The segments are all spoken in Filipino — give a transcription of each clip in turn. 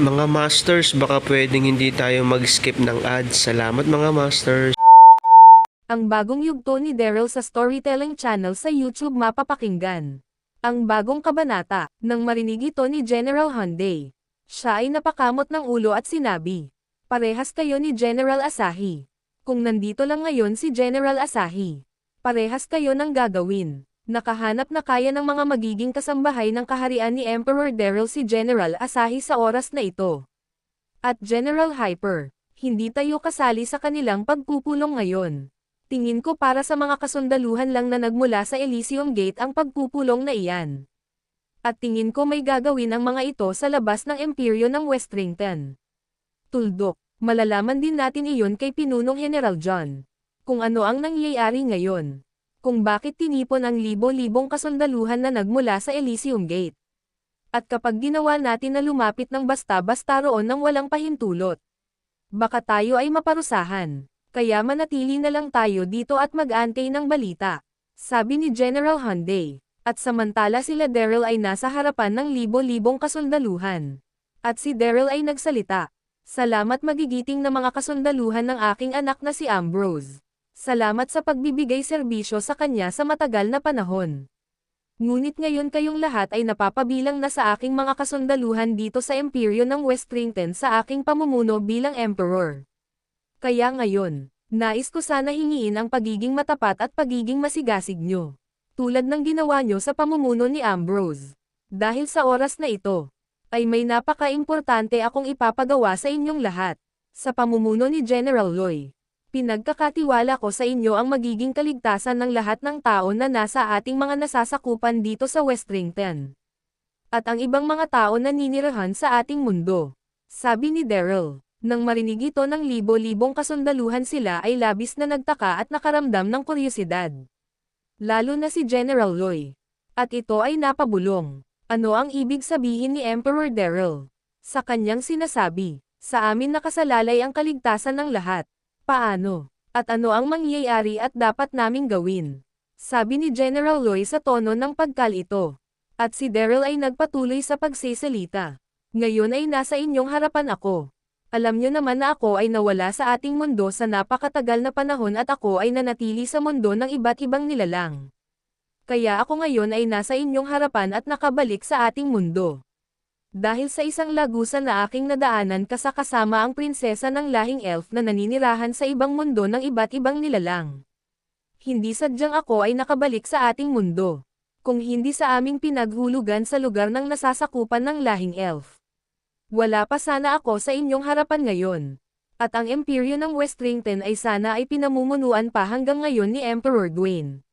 Mga Masters, baka pwedeng hindi tayo mag-skip ng ads. Salamat mga Masters. Ang bagong yugto ni Daryl sa storytelling channel sa YouTube mapapakinggan. Ang bagong kabanata, nang marinig ito ni General Hyundai. Siya ay napakamot ng ulo at sinabi, Parehas kayo ni General Asahi. Kung nandito lang ngayon si General Asahi, parehas kayo ng gagawin. Nakahanap na kaya ng mga magiging kasambahay ng kaharian ni Emperor Daryl si General Asahi sa oras na ito. At General Hyper, hindi tayo kasali sa kanilang pagpupulong ngayon. Tingin ko para sa mga kasundaluhan lang na nagmula sa Elysium Gate ang pagpupulong na iyan. At tingin ko may gagawin ang mga ito sa labas ng imperyo ng Westrington. Tuldok, malalaman din natin iyon kay Pinunong General John. Kung ano ang nangyayari ngayon. Kung bakit tinipon ang libo-libong kasundaluhan na nagmula sa Elysium Gate. At kapag ginawa natin na lumapit ng basta-basta roon ng walang pahintulot. Baka tayo ay maparusahan. Kaya manatili na lang tayo dito at mag-antay ng balita. Sabi ni General Hyundai. At samantala sila Daryl ay nasa harapan ng libo-libong kasundaluhan. At si Daryl ay nagsalita. Salamat magigiting na mga kasundaluhan ng aking anak na si Ambrose. Salamat sa pagbibigay serbisyo sa kanya sa matagal na panahon. Ngunit ngayon kayong lahat ay napapabilang na sa aking mga kasundaluhan dito sa imperyo ng Westrington sa aking pamumuno bilang emperor. Kaya ngayon, nais ko sana hingiin ang pagiging matapat at pagiging masigasig nyo. Tulad ng ginawa nyo sa pamumuno ni Ambrose. Dahil sa oras na ito, ay may napaka-importante akong ipapagawa sa inyong lahat. Sa pamumuno ni General Loy, pinagkakatiwala ko sa inyo ang magiging kaligtasan ng lahat ng tao na nasa ating mga nasasakupan dito sa Westrington. At ang ibang mga tao na ninirahan sa ating mundo. Sabi ni Daryl. Nang marinig ito ng libo-libong kasundaluhan sila ay labis na nagtaka at nakaramdam ng kuryosidad. Lalo na si General Loy. At ito ay napabulong. Ano ang ibig sabihin ni Emperor Daryl? Sa kanyang sinasabi, sa amin nakasalalay ang kaligtasan ng lahat. Paano? At ano ang mangyayari at dapat naming gawin? Sabi ni General Loy sa tono ng pagkalito. At si Daryl ay nagpatuloy sa pagsisalita. Ngayon ay nasa inyong harapan ako. Alam nyo naman na ako ay nawala sa ating mundo sa napakatagal na panahon at ako ay nanatili sa mundo ng iba't ibang nilalang. Kaya ako ngayon ay nasa inyong harapan at nakabalik sa ating mundo. Dahil sa isang lagusan na aking nadaanan kasakasama ang prinsesa ng lahing elf na naninirahan sa ibang mundo ng iba't ibang nilalang. Hindi sadyang ako ay nakabalik sa ating mundo. Kung hindi sa aming pinaghulugan sa lugar ng nasasakupan ng lahing elf. Wala pa sana ako sa inyong harapan ngayon. At ang imperyo ng Westrington ay sana ay pinamumunuan pa hanggang ngayon ni Emperor Dwayne.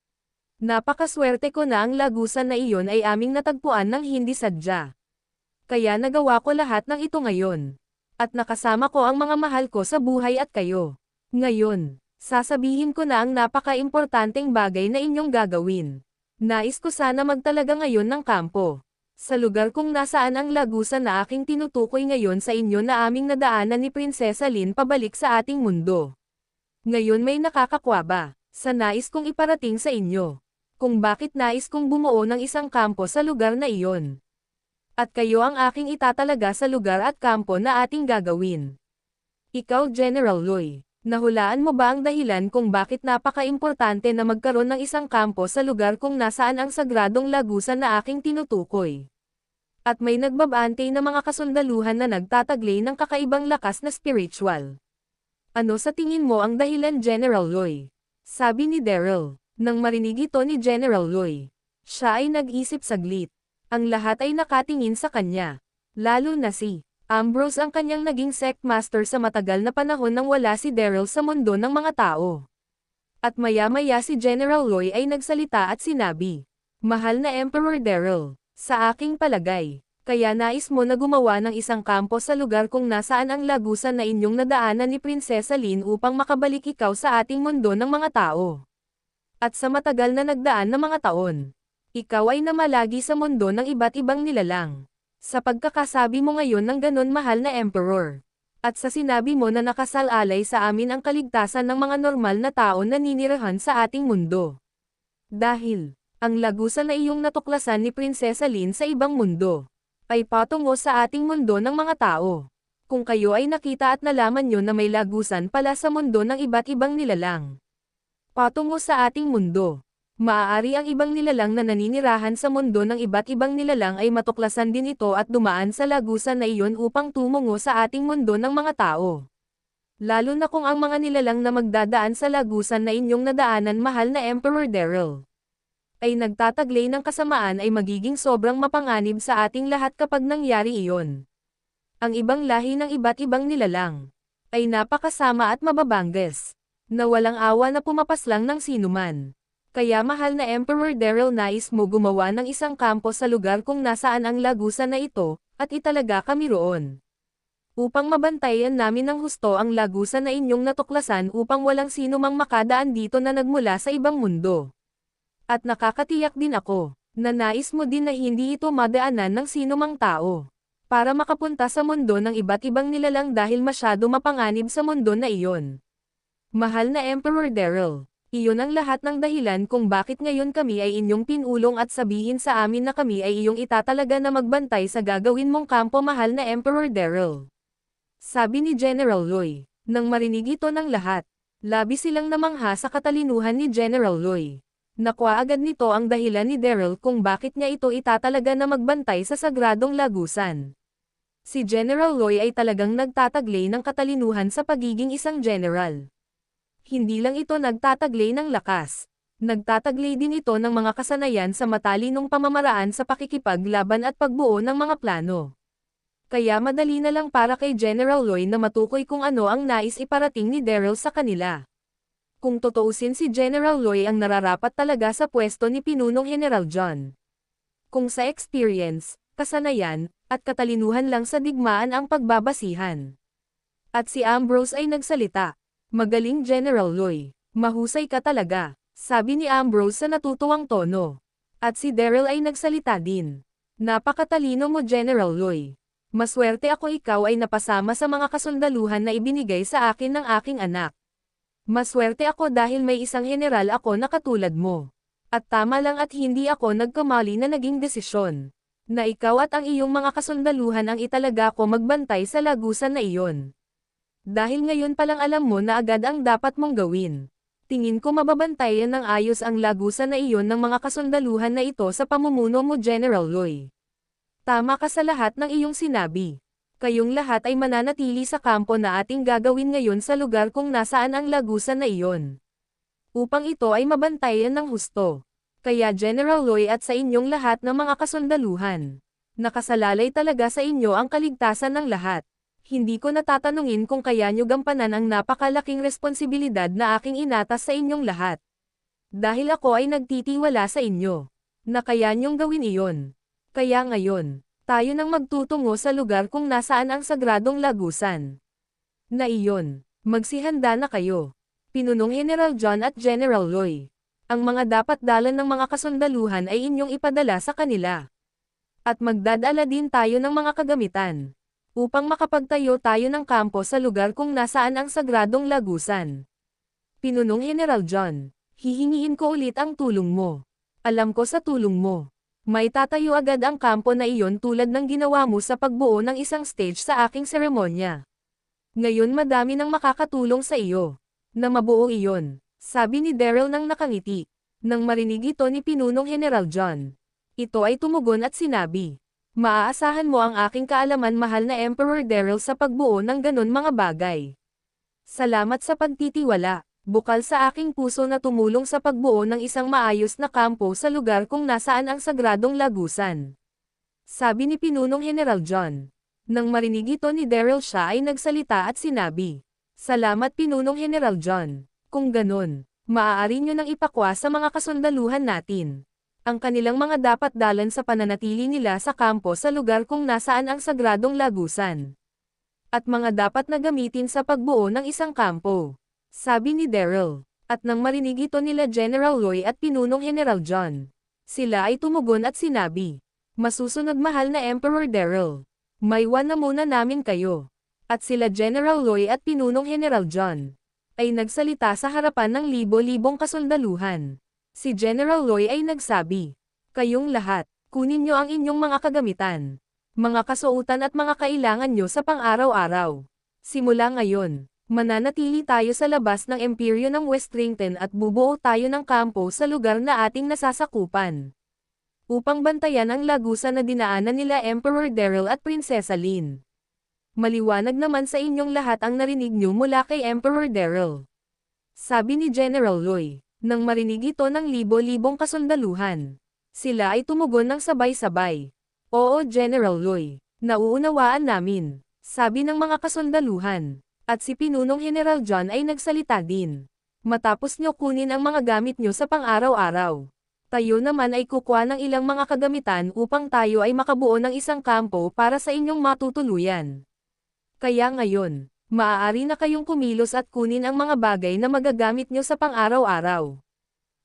Napakaswerte ko na ang lagusan na iyon ay aming natagpuan ng hindi sadya. Kaya nagawa ko lahat ng ito ngayon. At nakasama ko ang mga mahal ko sa buhay at kayo. Ngayon, sasabihin ko na ang napaka-importanteng bagay na inyong gagawin. Nais ko sana magtalaga ngayon ng kampo. Sa lugar kung nasaan ang lagusan na aking tinutukoy ngayon sa inyo na aming nadaanan ni Prinsesa Lin pabalik sa ating mundo. Ngayon may nakakakwaba, sa nais kong iparating sa inyo. Kung bakit nais kong bumuo ng isang kampo sa lugar na iyon. At kayo ang aking itatalaga sa lugar at kampo na ating gagawin. Ikaw General Loy, nahulaan mo ba ang dahilan kung bakit napaka-importante na magkaroon ng isang kampo sa lugar kung nasaan ang sagradong lagusan na aking tinutukoy? At may nagbabante na mga kasundaluhan na nagtataglay ng kakaibang lakas na spiritual. Ano sa tingin mo ang dahilan General Loy? Sabi ni Daryl. Nang marinig ito ni General Loy. Siya ay nag-isip saglit. Ang lahat ay nakatingin sa kanya. Lalo na si Ambrose ang kanyang naging sect master sa matagal na panahon nang wala si Daryl sa mundo ng mga tao. At maya-maya si General Loy ay nagsalita at sinabi, Mahal na Emperor Daryl, sa aking palagay, kaya nais mo na gumawa ng isang kampo sa lugar kung nasaan ang lagusan na inyong nadaanan ni Prinsesa Lin upang makabalik ikaw sa ating mundo ng mga tao. At sa matagal na nagdaan na mga taon, ikaw ay namalagi sa mundo ng iba't ibang nilalang. Sa pagkakasabi mo ngayon ng ganon mahal na Emperor. At sa sinabi mo na nakasalalay sa amin ang kaligtasan ng mga normal na tao na ninirahan sa ating mundo. Dahil, ang lagusan na iyong natuklasan ni Prinsesa Lin sa ibang mundo, ay patungo sa ating mundo ng mga tao. Kung kayo ay nakita at nalaman nyo na may lagusan pala sa mundo ng iba't ibang nilalang. Patungo sa ating mundo. Maaari ang ibang nilalang na naninirahan sa mundo ng iba't ibang nilalang ay matuklasan din ito at dumaan sa lagusan na iyon upang tumungo sa ating mundo ng mga tao. Lalo na kung ang mga nilalang na magdadaan sa lagusan na inyong nadaanan mahal na Emperor Daryl ay nagtataglay ng kasamaan ay magiging sobrang mapanganib sa ating lahat kapag nangyari iyon. Ang ibang lahi ng iba't ibang nilalang ay napakasama at mababangges na walang awa na pumapaslang ng sinuman. Kaya mahal na Emperor Daryl nais mo gumawa ng isang kampo sa lugar kung nasaan ang lagusan na ito, at italaga kami roon. Upang mabantayan namin ng husto ang lagusan na inyong natuklasan upang walang sino mang makadaan dito na nagmula sa ibang mundo. At nakakatiyak din ako, na nais mo din na hindi ito madaanan ng sino mang tao. Para makapunta sa mundo ng iba't ibang nilalang dahil masyado mapanganib sa mundo na iyon. Mahal na Emperor Daryl, iyon ang lahat ng dahilan kung bakit ngayon kami ay inyong pinulong at sabihin sa amin na kami ay iyong itatalaga na magbantay sa gagawin mong kampo mahal na Emperor Daryl. Sabi ni General Loy, nang marinig ito ng lahat, labi silang namangha sa katalinuhan ni General Loy. Nakwa agad nito ang dahilan ni Daryl kung bakit niya ito itatalaga na magbantay sa sagradong lagusan. Si General Loy ay talagang nagtataglay ng katalinuhan sa pagiging isang general hindi lang ito nagtataglay ng lakas. Nagtataglay din ito ng mga kasanayan sa matalinong pamamaraan sa pakikipaglaban at pagbuo ng mga plano. Kaya madali na lang para kay General Loy na matukoy kung ano ang nais iparating ni Daryl sa kanila. Kung totoosin si General Loy ang nararapat talaga sa pwesto ni Pinunong General John. Kung sa experience, kasanayan, at katalinuhan lang sa digmaan ang pagbabasihan. At si Ambrose ay nagsalita. Magaling General Loy. Mahusay ka talaga, sabi ni Ambrose sa natutuwang tono. At si Daryl ay nagsalita din. Napakatalino mo General Loy. Maswerte ako ikaw ay napasama sa mga kasundaluhan na ibinigay sa akin ng aking anak. Maswerte ako dahil may isang general ako na katulad mo. At tama lang at hindi ako nagkamali na naging desisyon. Na ikaw at ang iyong mga kasundaluhan ang italaga ko magbantay sa lagusan na iyon. Dahil ngayon palang alam mo na agad ang dapat mong gawin. Tingin ko mababantayan ng ayos ang lagusan na iyon ng mga kasundaluhan na ito sa pamumuno mo General Loy. Tama ka sa lahat ng iyong sinabi. Kayong lahat ay mananatili sa kampo na ating gagawin ngayon sa lugar kung nasaan ang lagusan na iyon. Upang ito ay mabantayan ng husto. Kaya General Loy at sa inyong lahat ng mga kasundaluhan. Nakasalalay talaga sa inyo ang kaligtasan ng lahat hindi ko natatanungin kung kaya nyo gampanan ang napakalaking responsibilidad na aking inatas sa inyong lahat. Dahil ako ay nagtitiwala sa inyo, na kaya nyong gawin iyon. Kaya ngayon, tayo nang magtutungo sa lugar kung nasaan ang sagradong lagusan. Na iyon, magsihanda na kayo. Pinunong General John at General Loy. Ang mga dapat dalan ng mga kasundaluhan ay inyong ipadala sa kanila. At magdadala din tayo ng mga kagamitan upang makapagtayo tayo ng kampo sa lugar kung nasaan ang sagradong lagusan. Pinunong General John, hihingiin ko ulit ang tulong mo. Alam ko sa tulong mo. May tatayo agad ang kampo na iyon tulad ng ginawa mo sa pagbuo ng isang stage sa aking seremonya. Ngayon madami nang makakatulong sa iyo. Na mabuo iyon, sabi ni Daryl nang nakangiti. Nang marinig ito ni Pinunong General John. Ito ay tumugon at sinabi, Maaasahan mo ang aking kaalaman mahal na Emperor Daryl sa pagbuo ng ganun mga bagay. Salamat sa pagtitiwala, bukal sa aking puso na tumulong sa pagbuo ng isang maayos na kampo sa lugar kung nasaan ang sagradong lagusan. Sabi ni Pinunong General John. Nang marinig ito ni Daryl siya ay nagsalita at sinabi, Salamat Pinunong General John. Kung ganun, maaari nyo nang ipakwa sa mga kasundaluhan natin ang kanilang mga dapat dalan sa pananatili nila sa kampo sa lugar kung nasaan ang sagradong lagusan. At mga dapat na gamitin sa pagbuo ng isang kampo. Sabi ni Daryl. At nang marinig ito nila General Roy at Pinunong General John. Sila ay tumugon at sinabi, Masusunod mahal na Emperor Daryl. Maywan na muna namin kayo. At sila General Roy at Pinunong General John ay nagsalita sa harapan ng libo-libong kasundaluhan. Si General Roy ay nagsabi, Kayong lahat, kunin nyo ang inyong mga kagamitan, mga kasuotan at mga kailangan nyo sa pang-araw-araw. Simula ngayon, mananatili tayo sa labas ng imperyo ng Westrington at bubuo tayo ng kampo sa lugar na ating nasasakupan. Upang bantayan ang lagusan na dinaanan nila Emperor Daryl at Prinsesa Lynn. Maliwanag naman sa inyong lahat ang narinig nyo mula kay Emperor Daryl. Sabi ni General Loy. Nang marinig ito ng libo-libong kasundaluhan, sila ay tumugon ng sabay-sabay. Oo General Loy, nauunawaan namin, sabi ng mga kasundaluhan. At si Pinunong General John ay nagsalita din. Matapos nyo kunin ang mga gamit nyo sa pang-araw-araw. Tayo naman ay kukuha ng ilang mga kagamitan upang tayo ay makabuo ng isang kampo para sa inyong matutuluyan. Kaya ngayon, maaari na kayong kumilos at kunin ang mga bagay na magagamit nyo sa pang-araw-araw.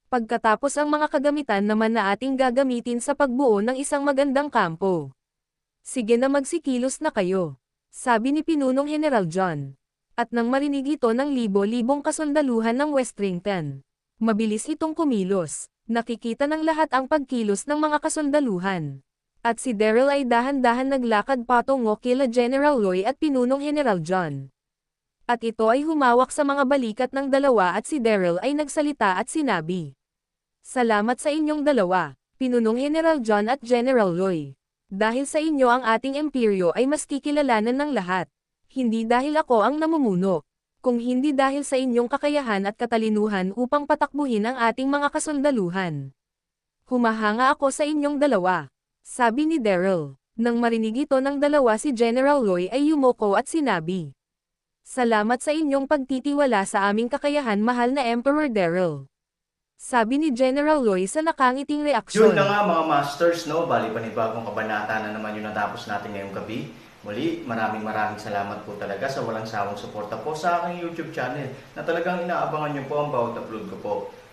Pagkatapos ang mga kagamitan naman na ating gagamitin sa pagbuo ng isang magandang kampo. Sige na magsikilos na kayo, sabi ni Pinunong General John. At nang marinig ito ng libo-libong kasundaluhan ng Westrington, mabilis itong kumilos, nakikita ng lahat ang pagkilos ng mga kasundaluhan. At si Daryl ay dahan-dahan naglakad patungo kila General Roy at Pinunong General John. At ito ay humawak sa mga balikat ng dalawa at si Daryl ay nagsalita at sinabi. Salamat sa inyong dalawa, Pinunong General John at General Roy. Dahil sa inyo ang ating imperyo ay mas kikilalanan ng lahat. Hindi dahil ako ang namumuno, kung hindi dahil sa inyong kakayahan at katalinuhan upang patakbuhin ang ating mga kasundaluhan. Humahanga ako sa inyong dalawa, sabi ni Daryl. Nang marinig ito ng dalawa si General Roy ay yumoko at sinabi. Salamat sa inyong pagtitiwala sa aming kakayahan mahal na Emperor Daryl. Sabi ni General Roy sa nakangiting reaksyon. Yun na nga mga masters, no? Bali panibagong kabanata na naman yung natapos natin ngayong gabi. Muli, maraming maraming salamat po talaga sa walang sawang suporta po sa aking YouTube channel na talagang inaabangan nyo po ang bawat upload ko po.